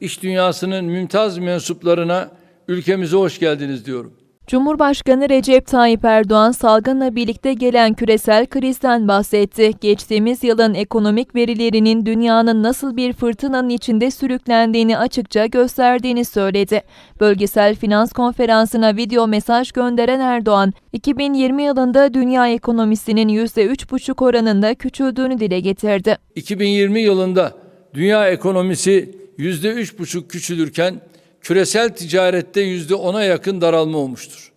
iş dünyasının mümtaz mensuplarına ülkemize hoş geldiniz diyorum. Cumhurbaşkanı Recep Tayyip Erdoğan salgınla birlikte gelen küresel krizden bahsetti. Geçtiğimiz yılın ekonomik verilerinin dünyanın nasıl bir fırtınanın içinde sürüklendiğini açıkça gösterdiğini söyledi. Bölgesel Finans Konferansı'na video mesaj gönderen Erdoğan, 2020 yılında dünya ekonomisinin %3,5 oranında küçüldüğünü dile getirdi. 2020 yılında dünya ekonomisi yüzde üç buçuk küçülürken küresel ticarette yüzde ona yakın daralma olmuştur.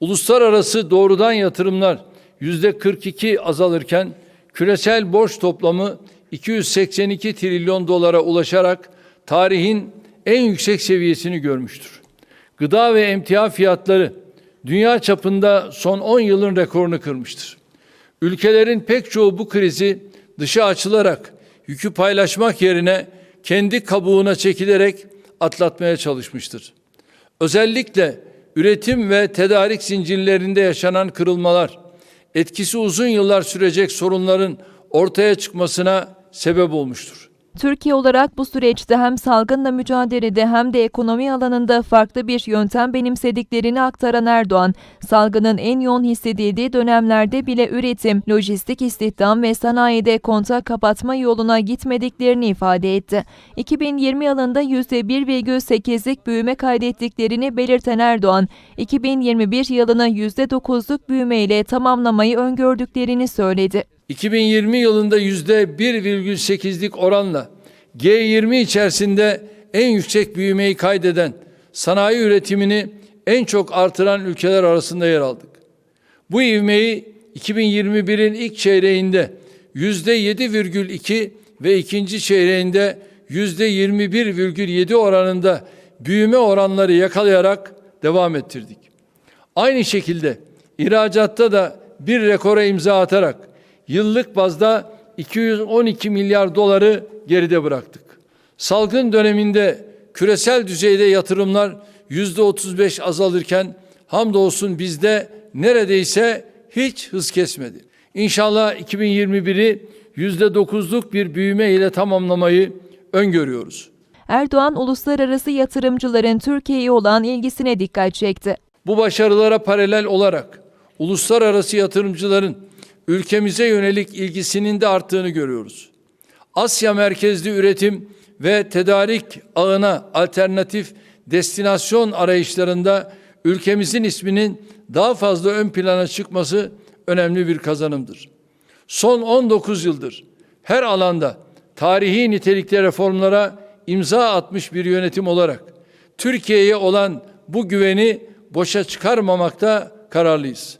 Uluslararası doğrudan yatırımlar yüzde 42 azalırken küresel borç toplamı 282 trilyon dolara ulaşarak tarihin en yüksek seviyesini görmüştür. Gıda ve emtia fiyatları dünya çapında son 10 yılın rekorunu kırmıştır. Ülkelerin pek çoğu bu krizi dışa açılarak yükü paylaşmak yerine kendi kabuğuna çekilerek atlatmaya çalışmıştır. Özellikle üretim ve tedarik zincirlerinde yaşanan kırılmalar, etkisi uzun yıllar sürecek sorunların ortaya çıkmasına sebep olmuştur. Türkiye olarak bu süreçte hem salgınla mücadelede hem de ekonomi alanında farklı bir yöntem benimsediklerini aktaran Erdoğan, salgının en yoğun hissedildiği dönemlerde bile üretim, lojistik istihdam ve sanayide kontak kapatma yoluna gitmediklerini ifade etti. 2020 yılında %1,8'lik büyüme kaydettiklerini belirten Erdoğan, 2021 yılını %9'luk büyümeyle tamamlamayı öngördüklerini söyledi. 2020 yılında yüzde 1,8'lik oranla G20 içerisinde en yüksek büyümeyi kaydeden sanayi üretimini en çok artıran ülkeler arasında yer aldık. Bu ivmeyi 2021'in ilk çeyreğinde yüzde 7,2 ve ikinci çeyreğinde yüzde 21,7 oranında büyüme oranları yakalayarak devam ettirdik. Aynı şekilde ihracatta da bir rekora imza atarak yıllık bazda 212 milyar doları geride bıraktık. Salgın döneminde küresel düzeyde yatırımlar yüzde 35 azalırken hamdolsun bizde neredeyse hiç hız kesmedi. İnşallah 2021'i yüzde 9'luk bir büyüme ile tamamlamayı öngörüyoruz. Erdoğan, uluslararası yatırımcıların Türkiye'ye olan ilgisine dikkat çekti. Bu başarılara paralel olarak uluslararası yatırımcıların ülkemize yönelik ilgisinin de arttığını görüyoruz. Asya merkezli üretim ve tedarik ağına alternatif destinasyon arayışlarında ülkemizin isminin daha fazla ön plana çıkması önemli bir kazanımdır. Son 19 yıldır her alanda tarihi nitelikte reformlara imza atmış bir yönetim olarak Türkiye'ye olan bu güveni boşa çıkarmamakta kararlıyız.